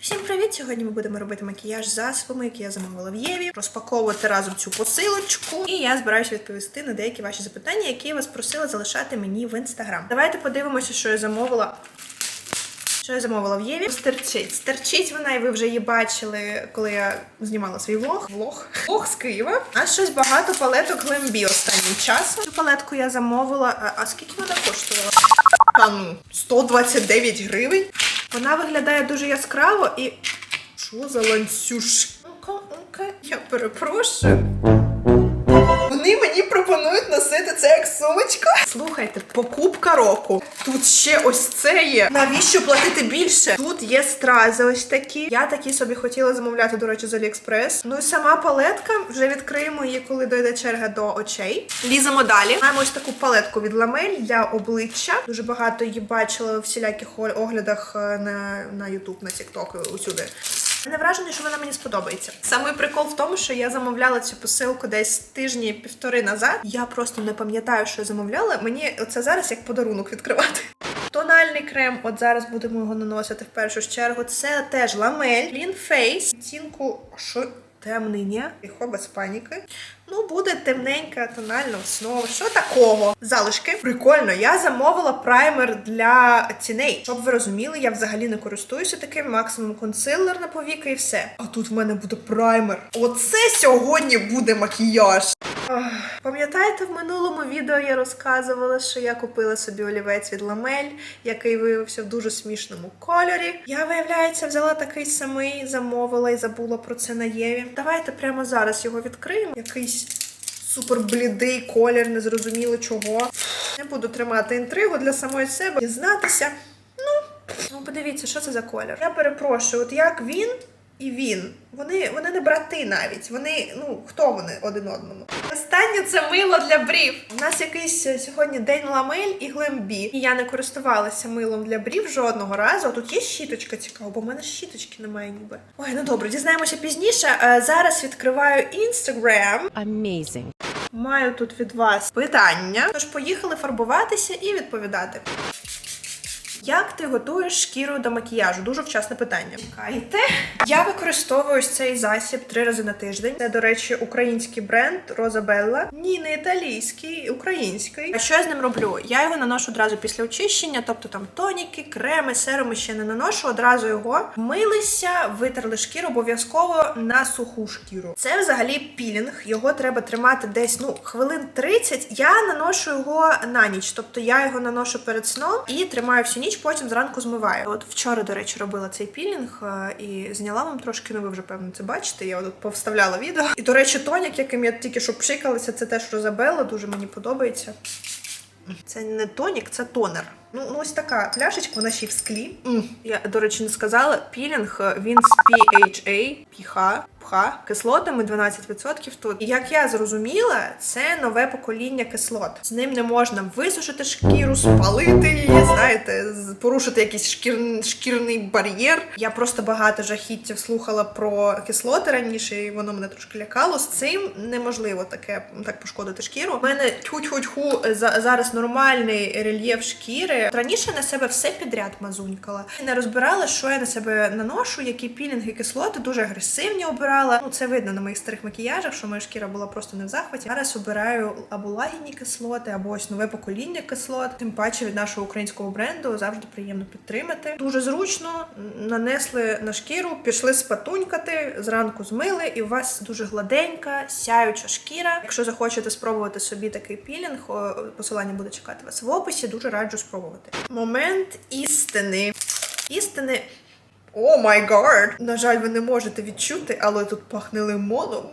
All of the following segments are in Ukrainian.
Всім привіт! Сьогодні ми будемо робити макіяж засобами, які я замовила в Єві, розпаковувати разом цю посилочку. І я збираюся відповісти на деякі ваші запитання, які я вас просили залишати мені в інстаграм. Давайте подивимося, що я замовила. Що я замовила в Єві? Стерчить. Стерчить вона, і ви вже її бачили, коли я знімала свій влог. Влог. Влог з Києва. А щось багато палеток Глембі останнім часом. Цю палетку я замовила. А, а скільки вона коштувала? Та ну, 129 гривень. Вона виглядає дуже яскраво і. Що за ланцюж? Ну-ка, ну-ка, я перепрошую. Вони мені пропонують носити це як сумочку. Слухайте, покупка року. Тут ще ось це є. Навіщо платити більше? Тут є стрази ось такі. Я такі собі хотіла замовляти, до речі, з Аліекспрес. Ну і сама палетка. Вже відкриємо її, коли дойде черга до очей. Ліземо далі. Маємо ось таку палетку від ламель для обличчя. Дуже багато її бачила у всіляких оглядах е, на, на YouTube, на TikTok, усюди. Мене враження, що вона мені сподобається. Самий прикол в тому, що я замовляла цю посилку десь тижні півтори назад. Я просто не пам'ятаю, що я замовляла. Мені це зараз як подарунок відкривати. Тональний крем, от зараз будемо його наносити в першу чергу. Це теж ламель, Clean Face. Відтінку, що темний, ні? Тихо, без паніки. Ну, буде темненька тональна основа. Що такого? Залишки. Прикольно, я замовила праймер для тіней. Щоб ви розуміли, я взагалі не користуюся таким максимум консилер на повіки і все. А тут в мене буде праймер. Оце сьогодні буде макіяж. Пам'ятаєте, в минулому відео я розказувала, що я купила собі олівець від ламель, який виявився в дуже смішному кольорі. Я, виявляється, взяла такий самий, замовила і забула про це на Єві. Давайте прямо зараз його відкриємо. Якийсь супер блідий колір, незрозуміло чого. Не буду тримати інтригу для самої себе, дізнатися. Ну, ну подивіться, що це за колір. Я перепрошую, от як він і він. Вони, вони не брати навіть. Вони, ну, хто вони один одному? Останнє це мило для брів. У нас якийсь е, сьогодні день ламель і глембі. І я не користувалася милом для брів жодного разу. А тут є щіточка цікава, бо в мене щіточки немає ніби. Ой, ну добре, дізнаємося пізніше. Е, Зараз відкриваю інстаграм. Amazing. Маю тут від вас питання. Тож поїхали фарбуватися і відповідати. Як ти готуєш шкіру до макіяжу? Дуже вчасне питання. Чекайте. Я використовую ось цей засіб три рази на тиждень. Це, до речі, український бренд Розабелла. Ні, не італійський, український. А що я з ним роблю? Я його наношу одразу після очищення, тобто там тоніки, креми, серуми ще не наношу. Одразу його милися, витерли шкіру обов'язково на суху шкіру. Це взагалі пілінг. Його треба тримати десь ну хвилин 30. Я наношу його на ніч, тобто я його наношу перед сном і тримаю всю ніч, потім зранку змиваю. От вчора, до речі, робила цей пілінг е, і зняла вам трошки. Ну ви вже певно це бачите. Я от повставляла відео. І до речі, тонік, яким я тільки що пшикалася, це теж Розабелла, дуже мені подобається. Це не тонік, це тонер. Ну, ну ось така пляшечка, вона ще й в склі. М. Я, до речі, не сказала. Пілінг е, він з PHA, піха, пха, кислотами 12% тут. Як я зрозуміла, це нове покоління кислот. З ним не можна висушити шкіру, спалити її, знаєте, порушити якийсь шкір... шкірний бар'єр. Я просто багато жахіттів слухала про кислоти раніше, і воно мене трошки лякало. З цим неможливо таке так пошкодити шкіру. У мене тьху-тьху-тьху за- зараз нормальний рельєф шкіри. Раніше на себе все підряд мазунькала. Не розбирала, що я на себе наношу, які пілінги кислоти, дуже агресивні обирала. Ну це видно на моїх старих макіяжах, що моя шкіра була просто не в захваті. Зараз обираю або лагідні кислоти, або ось нове покоління кислот. Тим паче від нашого українського бренду завжди приємно підтримати. Дуже зручно нанесли на шкіру, пішли спатунькати, зранку змили, і у вас дуже гладенька, сяюча шкіра. Якщо захочете спробувати собі такий пілінг, посилання буде чекати вас в описі. Дуже раджу спробувати. Момент істини. Істини. О май гад! На жаль, ви не можете відчути, але тут пахне лимоном.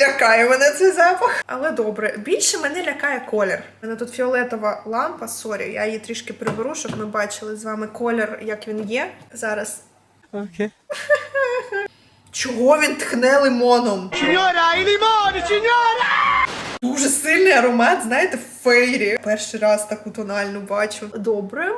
Лякає мене цей запах. Але добре, більше мене лякає колір. У мене тут фіолетова лампа, сорі, я її трішки приберу, щоб ми бачили з вами колір, як він є. Зараз. Okay. Чого він тхне лимоном? Signora, i limoni, signora! Дуже сильний аромат, знаєте, фейрі. Перший раз таку тональну бачу. Добре.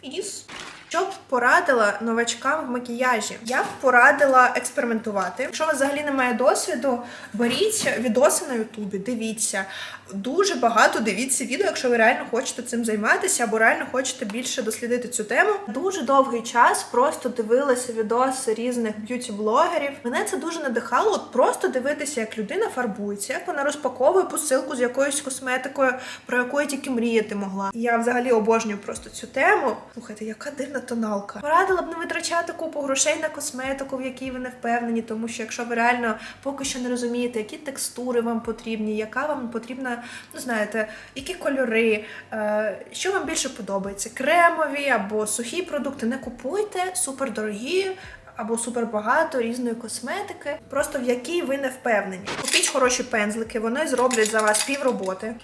Піс. Щоб порадила новачкам в макіяжі? Я б порадила експериментувати. Якщо у взагалі немає досвіду, беріть відоси на Ютубі, дивіться. Дуже багато дивіться відео, якщо ви реально хочете цим займатися або реально хочете більше дослідити цю тему. Дуже довгий час просто дивилася відоси різних б'юті-блогерів. Мене це дуже надихало. От просто дивитися, як людина фарбується, як вона розпаковує посилку з якоюсь косметикою, про яку я тільки мріяти могла. Я взагалі обожнюю просто цю тему. Слухайте, яка дивна тоналка. Порадила б не витрачати купу грошей на косметику, в якій ви не впевнені, тому що якщо ви реально поки що не розумієте, які текстури вам потрібні, яка вам потрібна, ну знаєте, які кольори, е, що вам більше подобається, кремові або сухі продукти, не купуйте супердорогі. Або супербагато різної косметики, просто в якій ви не впевнені. Купіть хороші пензлики, вони зроблять за вас півроботи.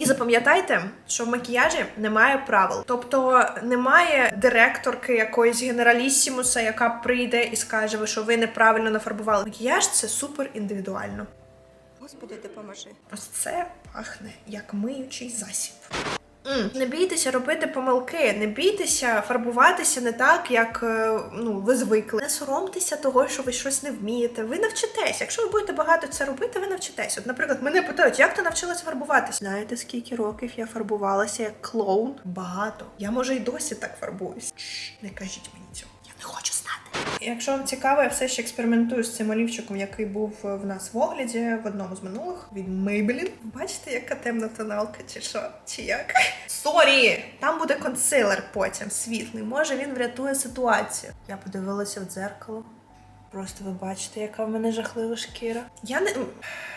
І запам'ятайте, що в макіяжі немає правил, тобто немає директорки якоїсь генералісімуса, яка прийде і скаже, що ви неправильно нафарбували. Макіяж це супер індивідуально. Господи, допоможи. Ось це пахне як миючий засіб. Не бійтеся робити помилки, не бійтеся фарбуватися не так, як е, ну, ви звикли. Не соромтеся того, що ви щось не вмієте. Ви навчитесь. Якщо ви будете багато це робити, ви навчитесь. От, наприклад, мене питають, як ти навчилася фарбуватися? Знаєте, скільки років я фарбувалася як клоун? Багато. Я може й досі так фарбуюсь. Не кажіть мені цього. Я не хочу. Якщо вам цікаво, я все ще експериментую з цим олівчиком, який був е, в нас в огляді в одному з минулих від Maybelline. Бачите, яка темна тоналка, чи що? Чи як? Сорі! Там буде консилер потім світлий. Може він врятує ситуацію. Я подивилася в дзеркало. Просто ви бачите, яка в мене жахлива шкіра. Я не.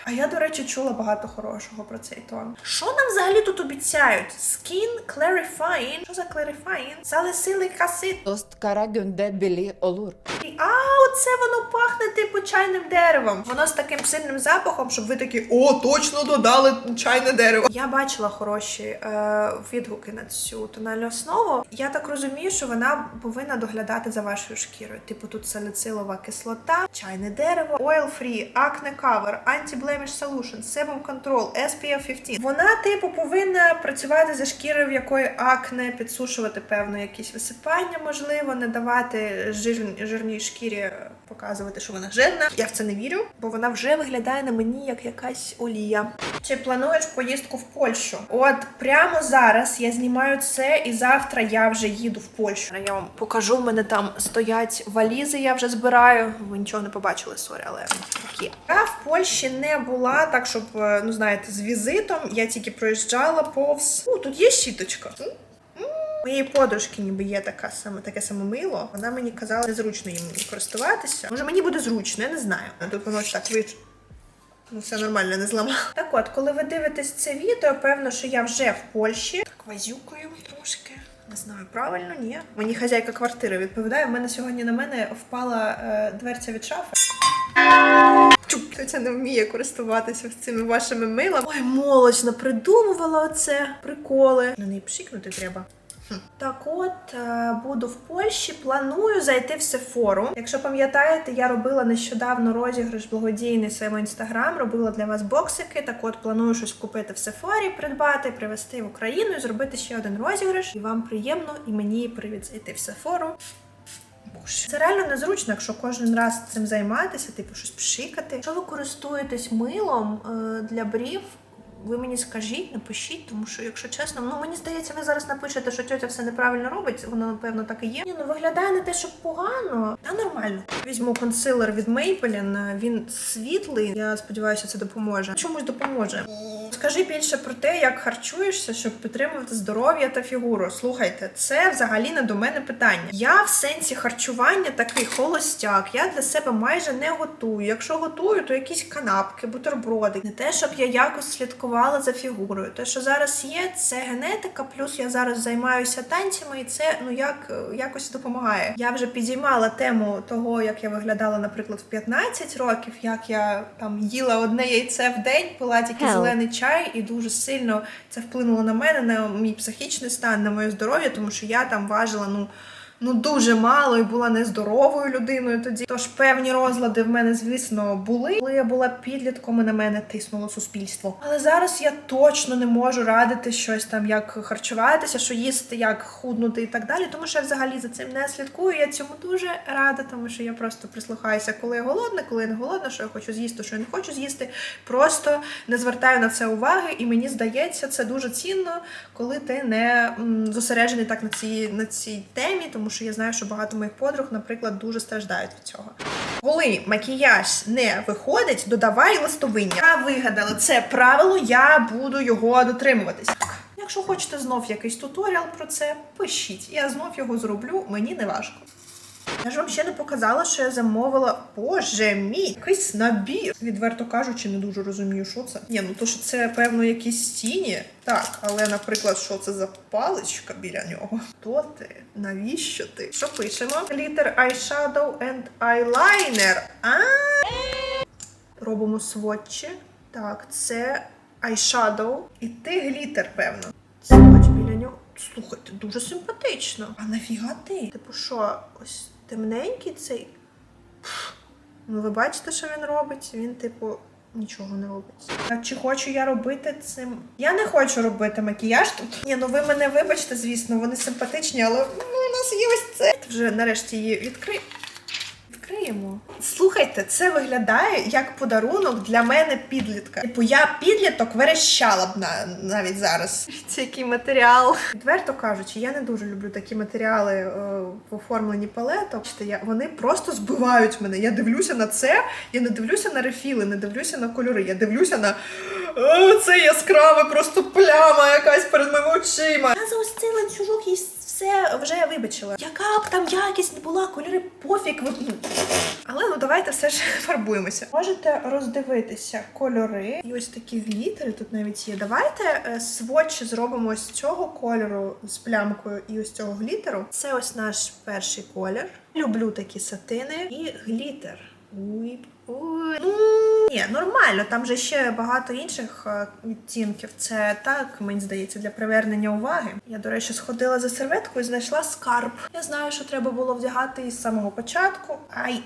А я, до речі, чула багато хорошого про цей тон. Що нам взагалі тут обіцяють? Skin Clarifying. Що за Clarifying? Залесилий касит. Kara günde bili. А, оце воно пахне типу чайним деревом. Воно з таким сильним запахом, щоб ви такі о, точно додали чайне дерево. Я бачила хороші е, відгуки на цю тональну основу. Я так розумію, що вона повинна доглядати за вашою шкірою. Типу тут саліцилова кислота, чайне дерево, oil free, acne cover, anti-blemish solution, sebum control, SPF 15. Вона, типу, повинна працювати за шкірою, в якої акне, підсушувати певно якісь висипання, можливо, не давати жир, жирній шкірі показувати, що вона жирна. Я в це не вірю, бо вона вже виглядає на мені як якась олія. Чи плануєш поїздку в Польщу? От прямо зараз я знімаю це, і завтра я вже їду в Польщу. Я вам покажу. В мене там стоять валізи. Я вже збираю. Ви нічого не побачили, сорі, але так є. Я в Польщі не була, так щоб е, ну знаєте, з візитом. Я тільки проїжджала повз. Ну тут є щіточка. Моєї подружки ніби є така саме таке саме мило. Вона мені казала, незручно їм користуватися. Може, мені буде зручно, я не знаю. Тут воно так вич. Ну, все нормально, не зламала. Так от, коли ви дивитесь це відео, певно, що я вже в Польщі. Так вазюкаю трошки. Не знаю, правильно, ні. Мені хазяйка квартири відповідає. В мене сьогодні на мене впала е, дверця від шафи. Хто це не вміє користуватися цими вашими милами. Ой, молочно придумувала оце приколи. На неї пшикнути треба. Так от е, буду в Польщі. Планую зайти в Сефору. Якщо пам'ятаєте, я робила нещодавно розіграш благодійний своєму інстаграм, робила для вас боксики. Так от планую щось купити в Сефорі, придбати, привезти в Україну і зробити ще один розіграш. І вам приємно, і мені привід зайти в Сефору. Це реально незручно, якщо кожен раз цим займатися, типу щось пшикати. Якщо ви користуєтесь милом е, для брів, ви мені скажіть, напишіть, тому що, якщо чесно, ну мені здається, ви зараз напишете, що тьотя все неправильно робить, воно напевно так і є. Ні, ну виглядає не те, що погано, та нормально. Візьму консилер від Maybelline, він світлий. Я сподіваюся, це допоможе. Чомусь допоможе. Скажи більше про те, як харчуєшся, щоб підтримувати здоров'я та фігуру. Слухайте, це взагалі не до мене питання. Я в сенсі харчування такий холостяк. Я для себе майже не готую. Якщо готую, то якісь канапки, бутерброди. Не те, щоб я якось слідкувала за фігурою. Те, що зараз є, це генетика. Плюс я зараз займаюся танцями, і це ну як е, якось допомагає. Я вже підіймала тему того, як я виглядала, наприклад, в 15 років, як я там їла одне яйце в день, пила тільки Hell. зелений чай, і дуже сильно це вплинуло на мене, на мій психічний стан, на моє здоров'я, тому що я там важила ну ну дуже мало і була нездоровою людиною тоді. Тож певні розлади в мене, звісно, були. Коли я була підлітком, і на мене тиснуло суспільство. Але зараз я точно не можу радити щось там, як харчуватися, що їсти, як худнути і так далі. Тому що я взагалі за цим не слідкую. Я цьому дуже рада, тому що я просто прислухаюся, коли я голодна, коли я не голодна, що я хочу з'їсти, що я не хочу з'їсти. Просто не звертаю на це уваги, і мені здається, це дуже цінно, коли ти не зосереджений так на цій на цій темі, тому що я знаю, що багато моїх подруг, наприклад, дуже страждають від цього. Коли макіяж не виходить, додавай листовиння. Я вигадала це правило, я буду його дотримуватись. Якщо хочете знов якийсь туторіал про це, пишіть. Я знов його зроблю, мені не важко. Я ж вам ще не показала, що я замовила. Боже мій, якийсь набір. Відверто кажучи, не дуже розумію, що це. Ні, ну то що це певно якісь тіні. Так, але, наприклад, що це за паличка біля нього? Хто ти? Навіщо ти? Що пишемо? Glitter eyeshadow and eyeliner. А робимо сводчі. Так, це eyeshadow. І ти глітер, певно. Сводч біля нього. Слухайте, дуже симпатично. А нафіга ти? Типу, що, ось темненький цей. Ну, ви бачите, що він робить? Він, типу, нічого не робить. А чи хочу я робити цим? Я не хочу робити макіяж тут. Ні, ну ви мене вибачте, звісно, вони симпатичні, але ну, у нас є ось це. Вже нарешті її відкрий. Відкриємо. Слухайте, це виглядає як подарунок для мене підлітка. Типу, я підліток верещала б на, навіть зараз. Це який матеріал. Відверто кажучи, я не дуже люблю такі матеріали е, в оформленні палеток. Я, вони просто збивають мене. Я дивлюся на це, я не дивлюся на рефіли, не дивлюся на кольори. Я дивлюся на «О, це яскраве, просто пляма якась перед моїми очима. Я за ось цей ланцюжок і все вже я вибачила. Яка б там якість не була, кольори пофіг. ну. Але ну давайте все ж фарбуємося. Можете роздивитися кольори. І ось такі глітери тут навіть є. Давайте е, сводч зробимо з цього кольору з плямкою і ось цього глітеру. Це ось наш перший колір. Люблю такі сатини і глітер. Уй, Ну, ні, нормально. Там же ще багато інших е, відтінків. Це так, мені здається, для привернення уваги. Я, до речі, сходила за серветкою і знайшла скарб. Я знаю, що треба було вдягати із самого початку. Ай.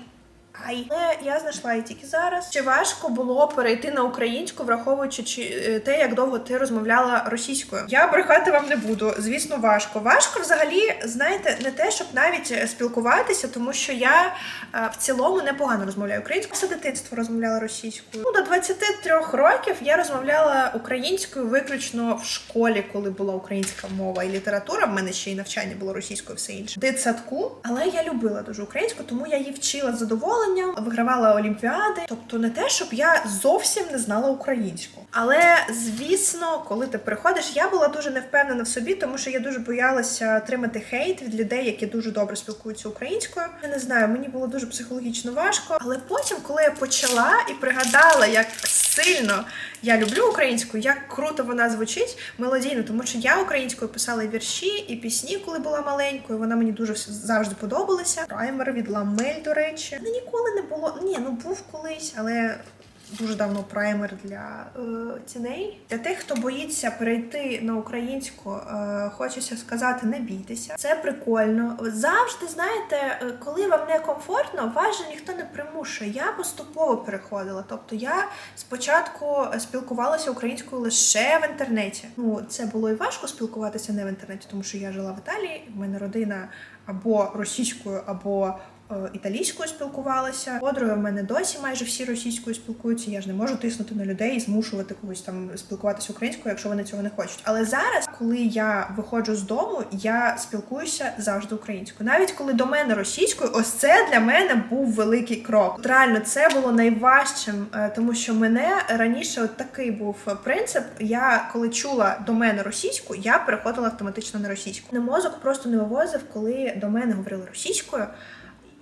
Ай, але я знайшла її тільки зараз. Чи важко було перейти на українську, враховуючи чи е, те, як довго ти розмовляла російською? Я брехати вам не буду. Звісно, важко. Важко взагалі, знаєте, не те, щоб навіть е, спілкуватися, тому що я е, в цілому непогано розмовляю українською. Все дитинство розмовляла російською. Ну, до 23 років я розмовляла українською виключно в школі, коли була українська мова і література. В мене ще й навчання було російською, все інше. Дитсадку, але я любила дуже українську, тому я її вчила з задоволенням, вигравала олімпіади. Тобто не те, щоб я зовсім не знала українську. Але звісно, коли ти приходиш, я була дуже невпевнена в собі, тому що я дуже боялася отримати хейт від людей, які дуже добре спілкуються українською. Я не знаю, мені було дуже психологічно важко. Але потім, коли я почала і пригадала, як сильно я люблю українську, як круто вона звучить мелодійно, тому що я українською писала і вірші і пісні, коли була маленькою. Вона мені дуже завжди подобалася. Праймер від Ламель, до речі. Ну, ніколи не було. Ні, ну був колись, але. Дуже давно праймер для е, тіней. Для тих, хто боїться перейти на українську, е, хочеться сказати, не бійтеся. Це прикольно. Завжди знаєте, е, коли вам не комфортно, вас же ніхто не примушує. Я поступово переходила. Тобто я спочатку спілкувалася українською лише в інтернеті. Ну це було і важко спілкуватися не в інтернеті, тому що я жила в Італії. В мене родина або російською, або італійською спілкувалася. Подруги в мене досі майже всі російською спілкуються. Я ж не можу тиснути на людей і змушувати когось там спілкуватися українською, якщо вони цього не хочуть. Але зараз, коли я виходжу з дому, я спілкуюся завжди українською. Навіть коли до мене російською, ось це для мене був великий крок. От Реально, це було найважчим, е, тому що мене раніше от такий був принцип. Я коли чула до мене російську, я переходила автоматично на російську. Не мозок просто не вивозив, коли до мене говорили російською.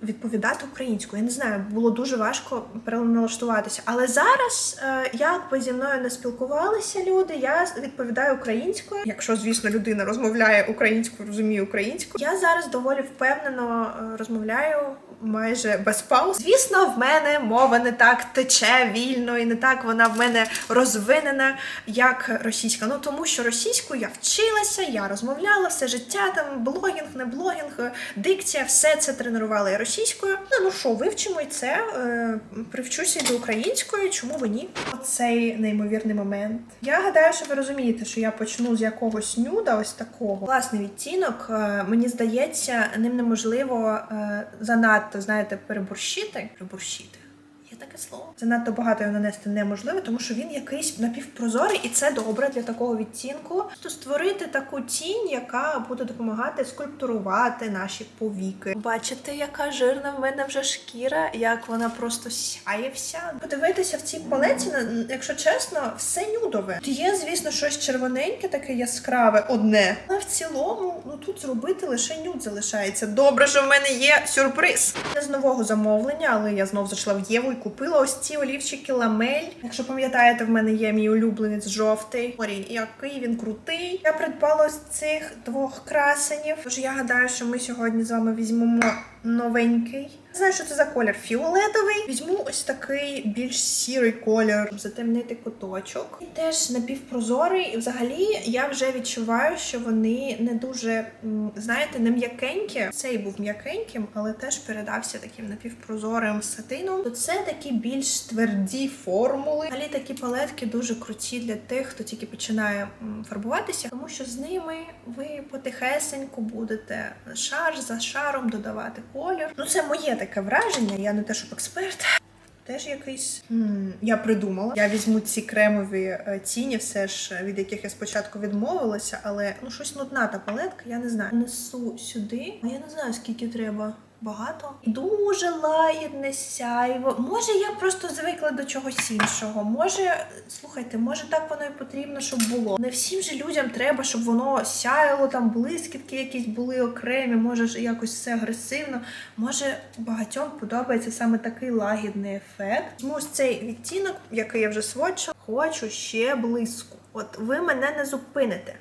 Відповідати українською. Я не знаю, було дуже важко переналаштуватися. Але зараз, е, як би зі мною не спілкувалися люди, я відповідаю українською. Якщо, звісно, людина розмовляє українською, розуміє українську. Я зараз доволі впевнено е, розмовляю майже без пауз. Звісно, в мене мова не так тече вільно і не так вона в мене розвинена, як російська. Ну тому що російську я вчилася, я розмовляла все життя, там блогінг, не блогінг, дикція, все це тренувала я російською. Ну ну що, вивчимо і це. Е, привчуся і до української, чому б ні? Оцей неймовірний момент. Я гадаю, що ви розумієте, що я почну з якогось нюда, ось такого. Класний відтінок. Е, мені здається, ним неможливо е, занадто, знаєте, переборщити. Переборщити. Таке слово. Занадто багато його нанести неможливо, тому що він якийсь напівпрозорий, і це добре для такого відтінку. То створити таку тінь, яка буде допомагати скульптурувати наші повіки. Бачите, яка жирна в мене вже шкіра, як вона просто сяє вся. Подивитися в цій палеті, якщо чесно, все нюдове. Є, звісно, щось червоненьке, таке яскраве, одне. Але в цілому, ну тут зробити лише нюд залишається. Добре, що в мене є сюрприз. Це з нового замовлення, але я знов зайшла в Єву і купила ось ці олівчики ламель. Якщо пам'ятаєте, в мене є мій улюбленець жовтий. Морі, який він крутий. Я придбала ось цих двох красенів. Тож я гадаю, що ми сьогодні з вами візьмемо новенький. Знаю, що це за колір фіолетовий. Візьму ось такий більш сірий колір, затемнити куточок. І теж напівпрозорий. І взагалі я вже відчуваю, що вони не дуже, знаєте, не м'якенькі. Цей був м'якеньким, але теж передався таким напівпрозорим сатином. То це такі більш тверді формули. Взагалі такі палетки дуже круті для тих, хто тільки починає фарбуватися, тому що з ними ви потихесеньку будете шар за шаром додавати колір. Ну це моє таке враження. Я не те, щоб експерт. Теж якийсь я придумала. Я візьму ці кремові е, тіні, все ж від яких я спочатку відмовилася, але ну щось нудна та палетка, я не знаю. Несу сюди, а я не знаю скільки треба. Багато дуже лагідне сяйво. Може, я просто звикла до чогось іншого. Може, слухайте, може так воно і потрібно, щоб було. Не всім же людям треба, щоб воно сяяло, там блискітки якісь були окремі, може якось все агресивно. Може, багатьом подобається саме такий лагідний ефект. Тому ось цей відтінок, який я вже сводчила, хочу ще блиску. От ви мене не зупините.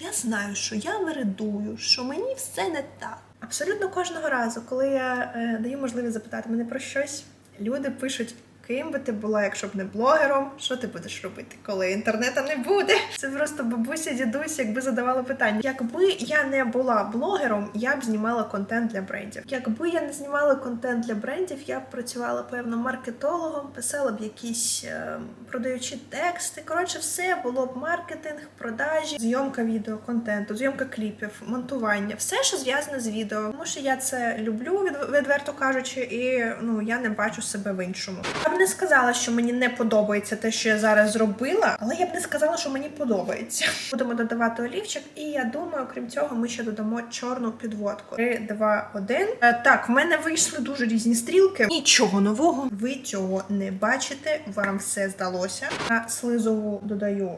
Я знаю, що я вередую, що мені все не так. Абсолютно кожного разу, коли я е, даю можливість запитати мене про щось, люди пишуть. Ким би ти була, якщо б не блогером, що ти будеш робити, коли інтернету не буде? Це просто бабуся, дідусь, якби задавали питання. Якби я не була блогером, я б знімала контент для брендів. Якби я не знімала контент для брендів, я б працювала певно маркетологом, писала б якісь е, продаючі тексти. Коротше, все було б маркетинг, продажі, зйомка відео, контенту, зйомка кліпів, монтування, все, що зв'язане з відео. Тому що я це люблю, від- відверто кажучи, і ну я не бачу себе в іншому. Не сказала, що мені не подобається те, що я зараз зробила, але я б не сказала, що мені подобається. Будемо додавати олівчик, і я думаю, крім цього, ми ще додамо чорну підводку. 3, 2, 1. Е, Так, в мене вийшли дуже різні стрілки. Нічого нового. Ви цього не бачите. Вам все здалося. На слизову додаю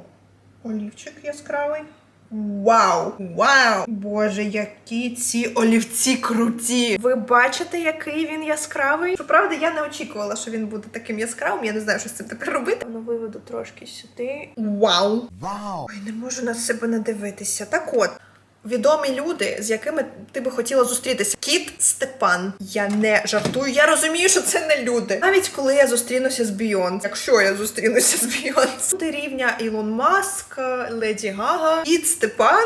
олівчик яскравий. Вау! Вау! Боже, які ці олівці круті! Ви бачите, який він яскравий? Щоправда, я не очікувала, що він буде таким яскравим. Я не знаю, що з цим тепер робити. Ну, виведу трошки сюди. Вау! Вау! Ой, не можу на себе надивитися. Так от. Відомі люди, з якими ти би хотіла зустрітися. Кіт Степан. Я не жартую. Я розумію, що це не люди. Навіть коли я зустрінуся з Бійонс. Якщо я зустрінуся з Бійонс. Ти рівня Ілон Маск, Леді Гага, Кіт Степан.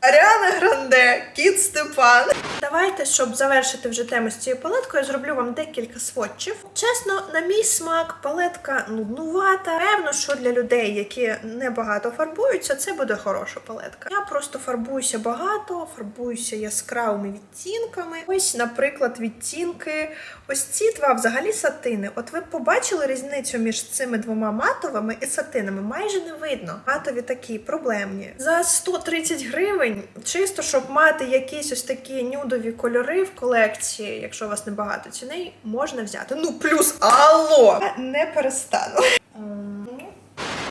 Аріана Гранде, Кіт Степан. Давайте, щоб завершити вже тему з цією палеткою, я зроблю вам декілька сводчів. Чесно, на мій смак, палетка нуднувата. Певно, що для людей, які не багато фарбуються, це буде хороша палетка. Я просто фарбуюся багато, фарбуюся яскравими відтінками. Ось, наприклад, відтінки. Ось ці два взагалі сатини. От ви побачили різницю між цими двома матовими і сатинами? Майже не видно. Матові такі проблемні. За 130 гривень, чисто щоб мати якісь ось такі нюдові кольори в колекції, якщо у вас небагато ціней, можна взяти. Ну плюс алло! Не перестану.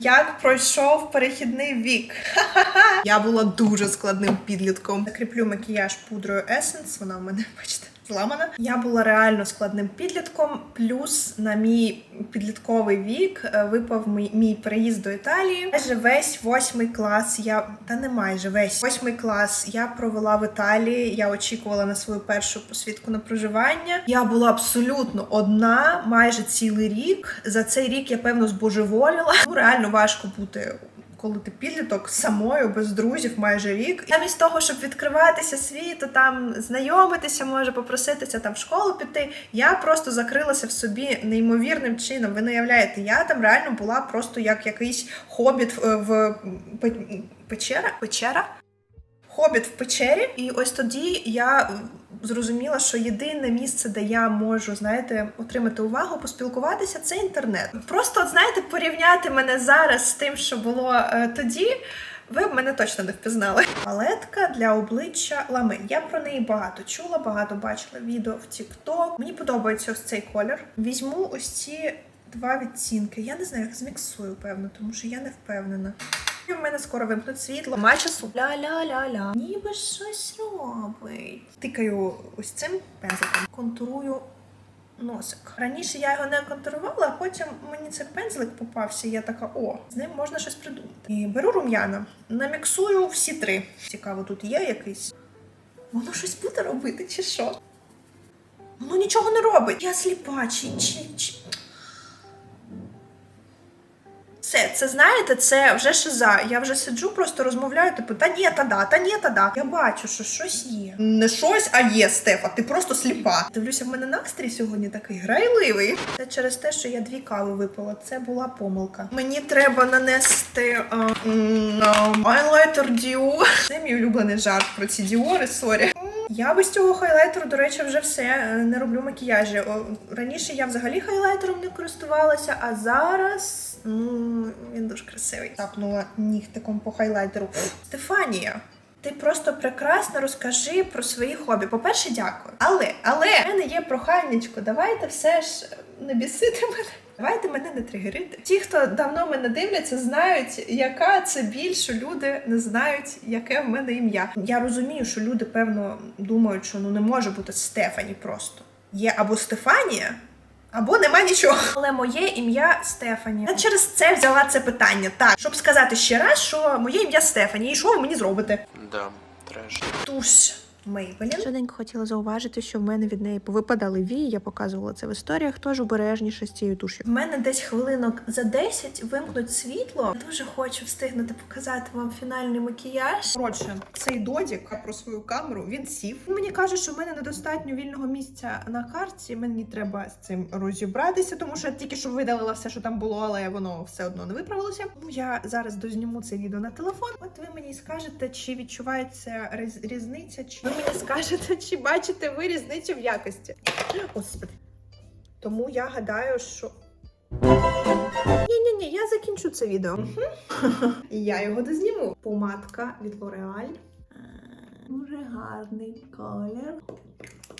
Як пройшов перехідний вік? Я була дуже складним підлітком. Закріплю макіяж пудрою Essence. Вона в мене, бачите, зламана. Я була реально складним підлітком. Плюс на мій підлітковий вік е, випав мій, мій переїзд до Італії. Майже весь восьмий клас. Я та не майже весь восьмий клас. Я провела в Італії. Я очікувала на свою першу посвідку на проживання. Я була абсолютно одна, майже цілий рік. За цей рік я певно збожеволіла. Ну реально важко бути коли ти підліток самою, без друзів, майже рік. Замість того, щоб відкриватися світу, там знайомитися, може попроситися там в школу піти. Я просто закрилася в собі неймовірним чином. Ви не уявляєте, я там реально була просто як якийсь хобіт в печера. Печера? Хобіт в печері, і ось тоді я зрозуміла, що єдине місце, де я можу, знаєте, отримати увагу, поспілкуватися, це інтернет. Просто, знаєте, порівняти мене зараз з тим, що було е, тоді. Ви б мене точно не впізнали. Палетка для обличчя ламель. Я про неї багато чула, багато бачила відео в TikTok. Мені подобається ось цей колір. Візьму ось ці два відцінки. Я не знаю, як зміксую, певно, тому що я не впевнена. І в мене скоро вимкнуть світло. Нема часу. Ля-ля-ля-ля. Ніби щось робить. Тикаю ось цим пензликом. Контурую носик. Раніше я його не контурувала, а потім мені цей пензлик попався. і Я така, о, з ним можна щось придумати. І беру рум'яна, наміксую всі три. Цікаво, тут є якийсь. Воно щось буде робити, чи що? Воно нічого не робить. Я сліпа, чи, чи, чи... Все, це знаєте, це вже шиза. Я вже сиджу, просто розмовляю, типу, та ні, та да, та ні, та да. Я бачу, що щось є. Не щось, а є, Стефа, ти просто сліпа. Дивлюся, в мене настрій сьогодні такий грайливий. Це через те, що я дві кави випила. Це була помилка. Мені треба нанести хайлайтер Діо. Це мій улюблений жарт про ці діори, сорі. Я без цього хайлайтеру, до речі, вже все е, не роблю макіяжі. Раніше я взагалі хайлайтером не користувалася, а зараз ну, він дуже красивий. Тапнула нігтиком по хайлайтеру. Стефанія. Ти просто прекрасно розкажи про свої хобі. По-перше, дякую. Але, але в мене є проханнячко. Давайте все ж не бісити мене. Давайте мене не тригерити. Ті, хто давно мене дивляться, знають, яка це біль, що люди не знають, яке в мене ім'я. Я розумію, що люди, певно, думають, що ну не може бути Стефані просто. Є або Стефанія, або нема нічого. Але моє ім'я Стефані. Я через це взяла це питання. Так, щоб сказати ще раз, що моє ім'я Стефані, і що ви мені зробите? Да, треш. Туш Мейбелін. Швиденько хотіла зауважити, що в мене від неї повипадали вії. Я показувала це в історіях. Тож обережніше з цією туш'ю. В мене десь хвилинок за 10 вимкнуть світло. Дуже хочу встигнути показати вам фінальний макіяж. Коротше, цей додік про свою камеру він сів. Мені каже, що в мене недостатньо вільного місця на карті. Мені треба з цим розібратися, тому що я тільки що видалила все, що там було, але воно все одно не виправилося. Тому я зараз дозніму це відео на телефон. От ви мені скажете, чи відчувається різ- різниця, чи мені скажете, чи бачите ви різницю в якості. Господи. Тому я гадаю, що. Ні, ні, ні, я закінчу це відео. І я його дозніму. Помадка від L'Oreal. Е, Дуже гарний колір.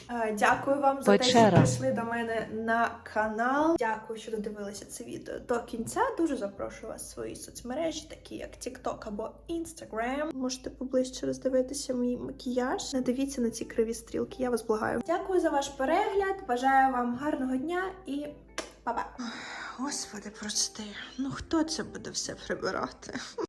Е, Дякую вам за те, що прийшли до мене на канал. Дякую, що додивилися це відео до кінця. Дуже запрошую вас в свої соцмережі, такі як TikTok або Instagram. Можете поближче роздивитися мій макіяж. Не дивіться на ці криві стрілки. Я вас благаю. Дякую за ваш перегляд. Бажаю вам гарного дня і па-па. Господи, прости. Ну хто це буде все прибирати?